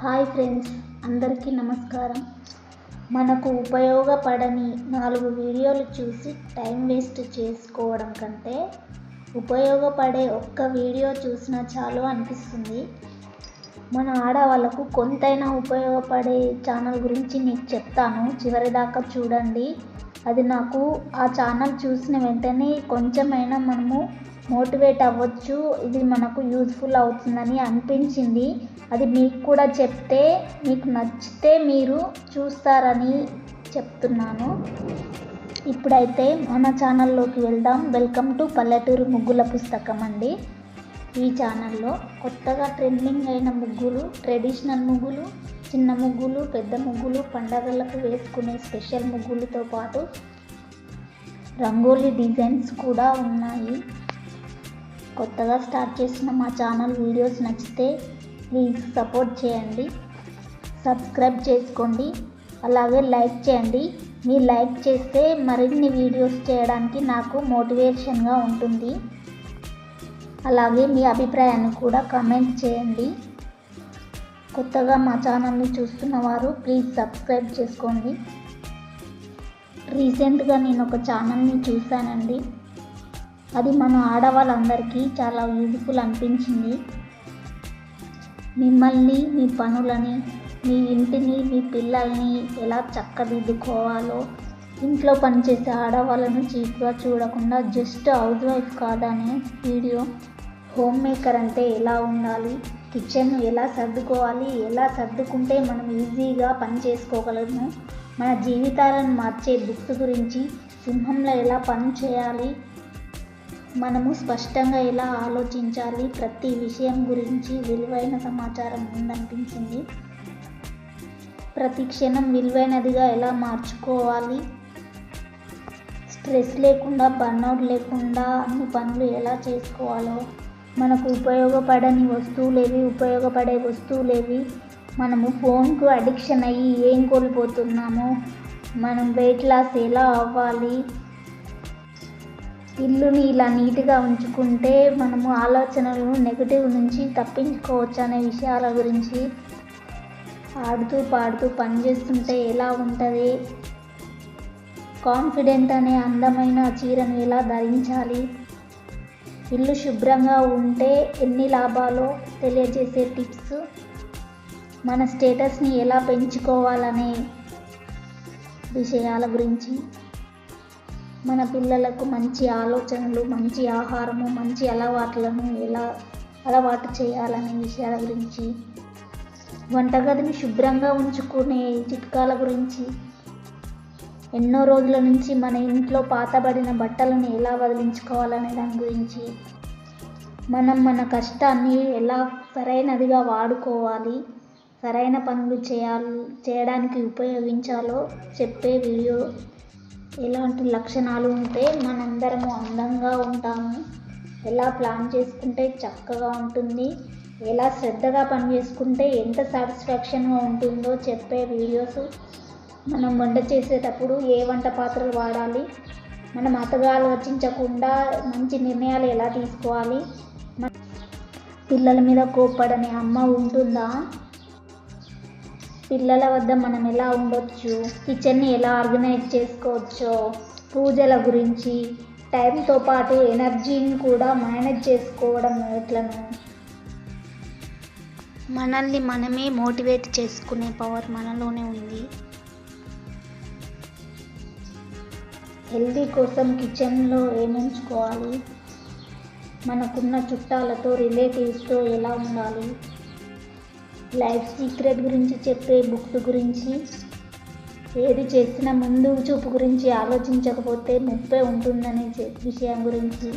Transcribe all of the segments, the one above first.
Hi friends అందరికీ నమస్కారం. మనకు ఉపయోగపడని నాలుగు వీడియోలు చూసి టైం వేస్ట్ చేసుకోవడం కంటే ఉపయోగపడే ఒక్క వీడియో చూసినా చాలు అనిపిస్తుంది. మన ఆడవాళ్ళకు కొంతైనా ఉపయోగపడే ఛానల్ గురించి నీకు చెప్తాను. చివరిదాకా చూడండి. అది నాకు ఆ ఛానల్ చూసిన వెంటనే కొంచెమైనా మనము మోటివేట్ అవ్వచ్చు. ఇది మనకు యూజ్ఫుల్ అవుతుందని అనిపించింది. అది మీకు కూడా చెప్తే మీకు నచ్చితే మీరు చూస్తారని చెప్తున్నాను. ఇప్పుడైతే మన ఛానల్లోకి వెళ్దాం. వెల్కమ్ టు పల్లెటూరు ముగ్గుల పుస్తకం అండి. ఈ ఛానల్లో కొత్తగా ట్రెండింగ్ అయిన ముగ్గులు ట్రెడిషనల్ ముగ్గులు చిన్న ముగ్గులు పెద్ద ముగ్గులు పండగలకు వేసుకునే స్పెషల్ ముగ్గులతో పాటు రంగోలీ డిజైన్స్ కూడా ఉన్నాయి. కొత్తగా స్టార్ట్ చేసిన మా ఛానల్ వీడియోస్ నచ్చితే ప్లీజ్ సపోర్ట్ చేయండి. సబ్స్క్రైబ్ చేసుకోండి. అలాగే లైక్ చేయండి. మీరు లైక్ చేస్తే మరిన్ని వీడియోస్ చేయడానికి నాకు మోటివేషన్గా ఉంటుంది. అలాగే మీ అభిప్రాయాన్ని కూడా కమెంట్ చేయండి. కొత్తగా మా ఛానల్ని చూస్తున్న వారు ప్లీజ్ సబ్స్క్రైబ్ చేసుకోండి. రీసెంట్గా నేను ఒక ఛానల్ని చూశానండి. అది మన ఆడవాళ్ళందరికీ చాలా యూజ్ఫుల్ అనిపించింది. మిమ్మల్ని మీ పనులని మీ ఇంటిని మీ పిల్లల్ని ఎలా చక్కదిద్దుకోవాలో ఇంట్లో పనిచేసే ఆడవాళ్ళను చీప్గా చూడకుండా జస్ట్ హౌస్ వైఫ్ కాదనే వీడియో హోమ్ మేకర్ అంటే ఎలా ఉండాలి కిచెన్ ఎలా సర్దుకోవాలి ఎలా సర్దుకుంటే మనం ఈజీగా పని చేసుకోగలము మన జీవితాలను మార్చే బుక్స్ గురించి సింహంలో ఎలా పని చేయాలి మనము స్పష్టంగా ఎలా ఆలోచించాలి? ప్రతి విషయం గురించి విలువైన సమాచారం ఉందనిపించింది. ప్రతి క్షణం విలువైనదిగా ఎలా మార్చుకోవాలి? స్ట్రెస్ లేకుండా బర్నౌట్ లేకుండా అన్ని పనులు ఎలా చేసుకోవాలో? మనకు ఉపయోగపడని వస్తువులేవి ఉపయోగపడే వస్తువులేవి. మనము ఫోన్కు అడిక్షన్ అయ్యి ఏం కోల్పోతున్నామో? మనం వెయిట్ లాస్ ఎలా అవ్వాలి? ఇల్లుని ఇలా నీట్గా ఉంచుకుంటే మనము ఆలోచనలు నెగిటివ్ నుంచి తప్పించుకోవచ్చు అనే విషయాల గురించి ఆడుతూ పాడుతూ పనిచేస్తుంటే ఎలా ఉంటుంది? కాన్ఫిడెంట్ అనే అందమైన చీరను ఎలా ధరించాలి? ఇల్లు శుభ్రంగా ఉంటే ఎన్ని లాభాలో తెలియజేసే టిప్స్? మన స్టేటస్ని ఎలా పెంచుకోవాలనే విషయాల గురించి మన పిల్లలకు మంచి ఆలోచనలు మంచి ఆహారము మంచి అలవాట్లను ఎలా అలవాటు చేయాలనే విషయాల గురించి వంటగదిని శుభ్రంగా ఉంచుకునే చిట్కాల గురించి ఎన్నో రోజుల నుంచి మన ఇంట్లో పాతబడిన బట్టలను ఎలా వదిలించుకోవాలనే దాని గురించి మనం మన కష్టాన్ని ఎలా సరైనదిగా వాడుకోవాలి సరైన పనులు చేయాలి చేయడానికి ఉపయోగించాలో చెప్పే వీడియో ఎలాంటి లక్షణాలు ఉంటే మనందరము అందంగా ఉంటాము. ఎలా ప్లాన్ చేసుకుంటే చక్కగా ఉంటుంది. ఎలా శ్రద్ధగా పని చేసుకుంటే ఎంత సాటిస్ఫాక్షన్గా ఉంటుందో చెప్పే వీడియోస్ మనం వంట చేసేటప్పుడు ఏ వంట పాత్రలు వాడాలి మనం అతగా ఆలోచించకుండా మంచి నిర్ణయాలు ఎలా తీసుకోవాలి పిల్లల మీద కోప్పడని అమ్మ ఉంటుందా? పిల్లల వద్ద మనం ఎలా ఉండొచ్చు? కిచెన్ని ఎలా ఆర్గనైజ్ చేసుకోవచ్చో పూజల గురించి టైంతో పాటు ఎనర్జీని కూడా మేనేజ్ చేసుకోవడం ఎట్లను. మనల్ని మనమే మోటివేట్ చేసుకునే పవర్ మనలోనే ఉంది. హెల్దీ కోసం కిచెన్లో ఏమించుకోవాలి మనకున్న చుట్టాలతో రిలేటివ్స్తో ఎలా ఉండాలి? లైఫ్ సీక్రెట్ గురించి చెప్పే బుక్స్ గురించి ఏది చేసిన ముందు చూపు గురించి ఆలోచించకపోతే ముప్పే ఉంటుందనే విషయం గురించి.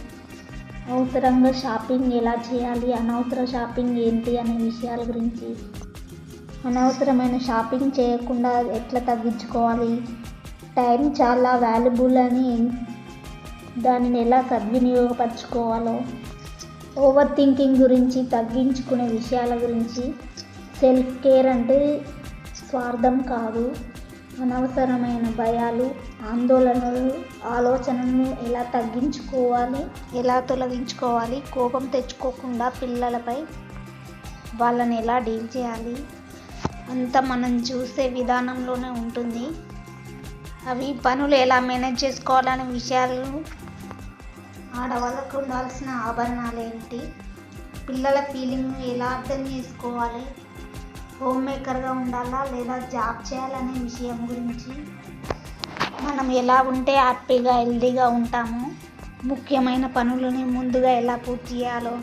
అవసరంగా షాపింగ్ ఎలా చేయాలి అనవసర షాపింగ్ ఏంటి అనే విషయాల గురించి. అనవసరమైన షాపింగ్ చేయకుండా ఎట్లా తగ్గించుకోవాలి? టైం చాలా వాల్యుబుల్ అని దానిని ఎలా సద్వినియోగపరచుకోవాలో? ఓవర్ థింకింగ్ గురించి తగ్గించుకునే విషయాల గురించి సెల్ఫ్ కేర్ అంటే స్వార్థం కాదు. అనవసరమైన భయాలు ఆందోళనలు ఆలోచనలను ఎలా తగ్గించుకోవాలి ఎలా తొలగించుకోవాలి కోపం తెచ్చుకోకుండా పిల్లలపై వాళ్ళని ఎలా డీల్ చేయాలి అంతా మనం చూసే విధానంలోనే ఉంటుంది. అవి పనులు ఎలా మేనేజ్ చేసుకోవాలనే విషయాలు ఆడవాళ్ళకు ఉండాల్సిన ఆభరణాలు ఏంటి పిల్లల ఫీలింగ్ ఎలా అర్థం చేసుకోవాలి? హోమ్ మేకర్గా ఉండాలా లేదా జాబ్ చేయాలనే విషయం గురించి మనం ఎలా ఉంటే హ్యాపీగా హెల్తీగా ఉంటాము ముఖ్యమైన పనులని ముందుగా ఎలా పూర్తి చేయాలో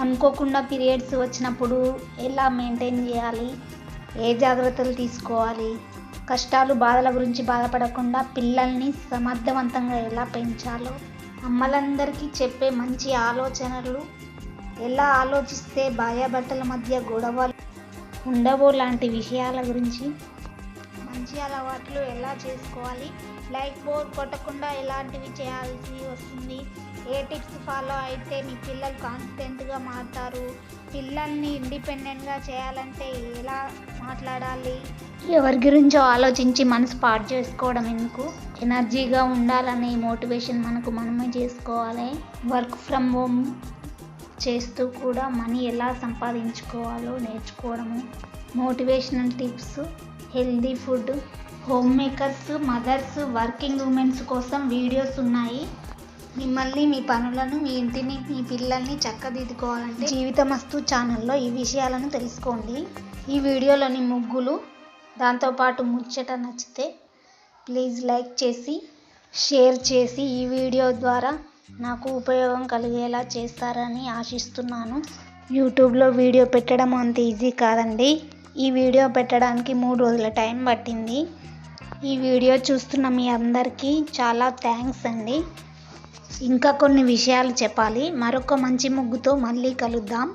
అనుకోకుండా పీరియడ్స్ వచ్చినప్పుడు ఎలా మెయింటైన్ చేయాలి ఏ జాగ్రత్తలు తీసుకోవాలి కష్టాలు బాధల గురించి బాధపడకుండా పిల్లల్ని సమర్థవంతంగా ఎలా పెంచాలో అమ్మలందరికీ చెప్పే మంచి ఆలోచనలు ఎలా ఆలోచిస్తే భార్యాభర్తల మధ్య గొడవలు ఉండవో లాంటి విషయాల గురించి. మంచి అలవాట్లు ఎలా చేసుకోవాలి? లైక్ బోర్ కొట్టకుండా ఎలాంటివి చేయాల్సి వస్తుంది? ఏ టిప్స్ ఫాలో అయితే మీ పిల్లలు కాన్ఫిడెంట్గా మారుతారు? పిల్లల్ని ఇండిపెండెంట్గా చేయాలంటే ఎలా మాట్లాడాలి? ఎవరి గురించో ఆలోచించి మనసు పాడు చేసుకోవడం ఎందుకు? ఎనర్జీగా ఉండాలనే మోటివేషన్ మనకు మనమే చేసుకోవాలి. వర్క్ ఫ్రమ్ హోమ్ చేస్తూ కూడా మనీ ఎలా సంపాదించుకోవాలో నేర్చుకోవడము. Motivational tips healthy food home makers mothers working womens కోసం వీడియోస్ ఉన్నాయి. మిమ్మల్ని మీ పనులను మీ ఇంటిని మీ పిల్లల్ని చక్కదిద్దుకోవాలంటే జీవితమస్తు ఛానల్లో ఈ విషయాలను తెలుసుకోండి. ఈ వీడియోలోని ముగ్గులు దాంతోపాటు ముచ్చట నచ్చితే ప్లీజ్ లైక్ చేసి షేర్ చేసి ఈ వీడియో ద్వారా నాకు ఉపయోగం కలిగేలా చేస్తారని ఆశిస్తున్నాను. యూట్యూబ్లో వీడియో పెట్టడం అంత ఈజీ కాదండి. ఈ వీడియో పెట్టడానికి మూడు రోజుల టైం పట్టింది. ఈ వీడియో చూస్తున్న మీ అందరికీ చాలా థ్యాంక్స్ అండి. ఇంకా కొన్ని విషయాలు చెప్పాలి. మరొక మంచి ముగ్గుతో మళ్ళీ కలుద్దాం.